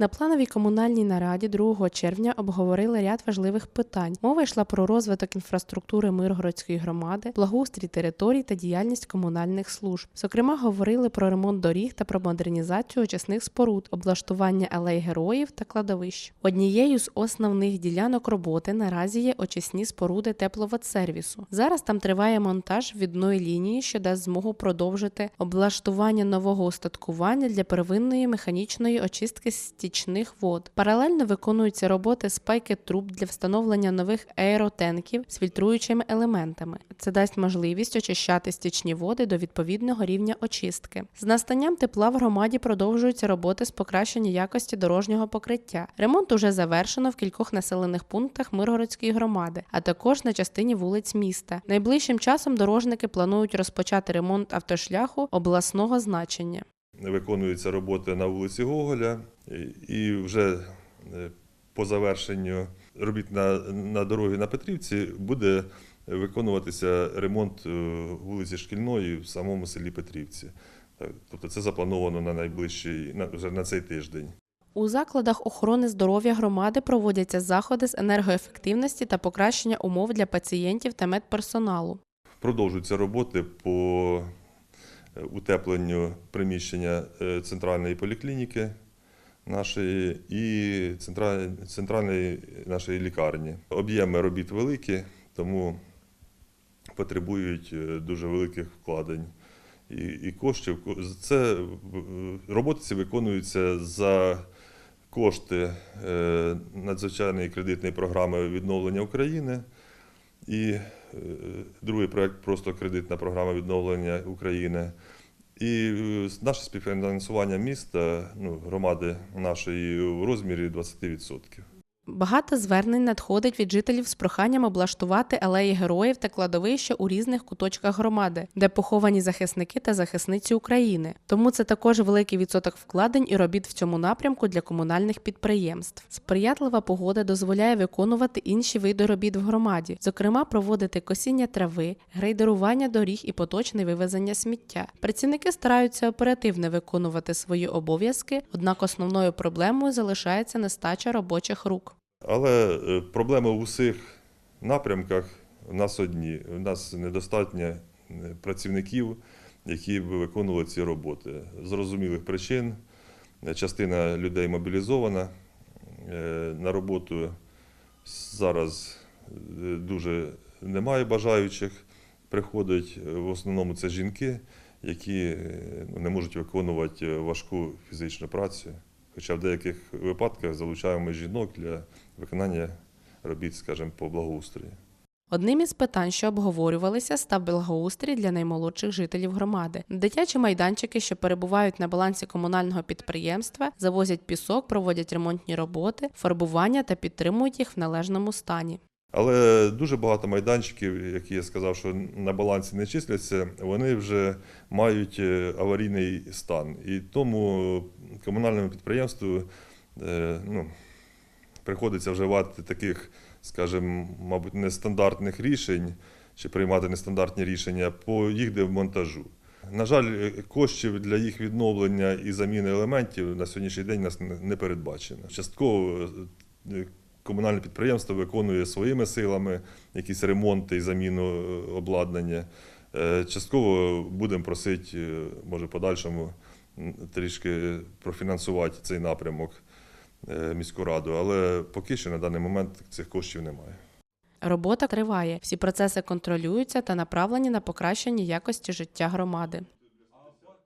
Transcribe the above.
На плановій комунальній нараді 2 червня обговорили ряд важливих питань. Мова йшла про розвиток інфраструктури Миргородської громади, благоустрій територій та діяльність комунальних служб. Зокрема, говорили про ремонт доріг та про модернізацію очисних споруд, облаштування алей героїв та кладовищ. Однією з основних ділянок роботи наразі є очисні споруди тепловодсервісу. Зараз там триває монтаж відної лінії, що дасть змогу продовжити облаштування нового устаткування для первинної механічної очистки стічних вод. Паралельно виконуються роботи спайки труб для встановлення нових аеротенків з фільтруючими елементами. Це дасть можливість очищати стічні води до відповідного рівня очистки. З настанням тепла в громаді продовжуються роботи з покращення якості дорожнього покриття. Ремонт уже завершено в кількох населених пунктах Миргородської громади, а також на частині вулиць міста. Найближчим часом дорожники планують розпочати ремонт автошляху обласного значення. Виконуються роботи на вулиці Гоголя, і- вже е, по завершенню робіт на, на дорогі на Петрівці буде виконуватися ремонт е, вулиці Шкільної в самому селі Петрівці. Так, Тобто це заплановано на найближчий на, вже на цей тиждень. У закладах охорони здоров'я громади проводяться заходи з енергоефективності та покращення умов для пацієнтів та медперсоналу. Продовжуються роботи по утепленню приміщення е, центральної поліклініки нашої і центра- центральної нашої лікарні. Об'єми робіт великі, тому потребують е, дуже великих вкладень і, і коштів. Це е, роботи ці виконуються за кошти надзвичайної кредитної програми відновлення України. І е, другий проект просто кредитна програма відновлення України. І е, наше співфінансування міста, ну, громади нашої в розмірі 20%. Багато звернень надходить від жителів з проханням облаштувати алеї героїв та кладовища у різних куточках громади, де поховані захисники та захисниці України. Тому це також великий відсоток вкладень і робіт в цьому напрямку для комунальних підприємств. Сприятлива погода дозволяє виконувати інші види робіт в громаді, зокрема проводити косіння трави, грейдерування доріг і поточне вивезення сміття. Працівники стараються оперативно виконувати свої обов'язки, однак основною проблемою залишається нестача робочих рук. Але е, проблеми в усіх напрямках у нас одні. У нас недостатньо е, працівників, які б виконували ці роботи. З зрозумілих причин. Е, Частина людей мобілізована. На роботу зараз дуже немає бажаючих. Приходять в основному це жінки, які не можуть виконувати важку фізичну працю. Хоча в деяких випадках залучаємо жінок для виконання робіт, скажімо, по благоустрою. Одним із питань, що обговорювалися, став благоустрій для наймолодших жителів громади. Дитячі майданчики, що перебувають на балансі комунального підприємства, завозять пісок, проводять ремонтні роботи, фарбування та підтримують їх в належному стані. Але дуже багато майданчиків, які я сказав, що на балансі не числяться, вони вже мають е, аварійний стан. І тому комунальному підприємству е, ну, приходиться вживати таких, скажімо, мабуть, нестандартних рішень чи приймати нестандартні рішення по їх демонтажу. На жаль, коштів для їх відновлення і заміни елементів на сьогоднішній день у нас не- не передбачено. Частково е, комунальне підприємство виконує своїми силами якісь ремонти і заміну е, обладнання. Е, Частково будемо просити, е, може, подальшому трішки профінансувати цей напрямок міську раду, але поки що на даний момент цих коштів немає. Робота триває, всі процеси контролюються та направлені на покращення якості життя громади.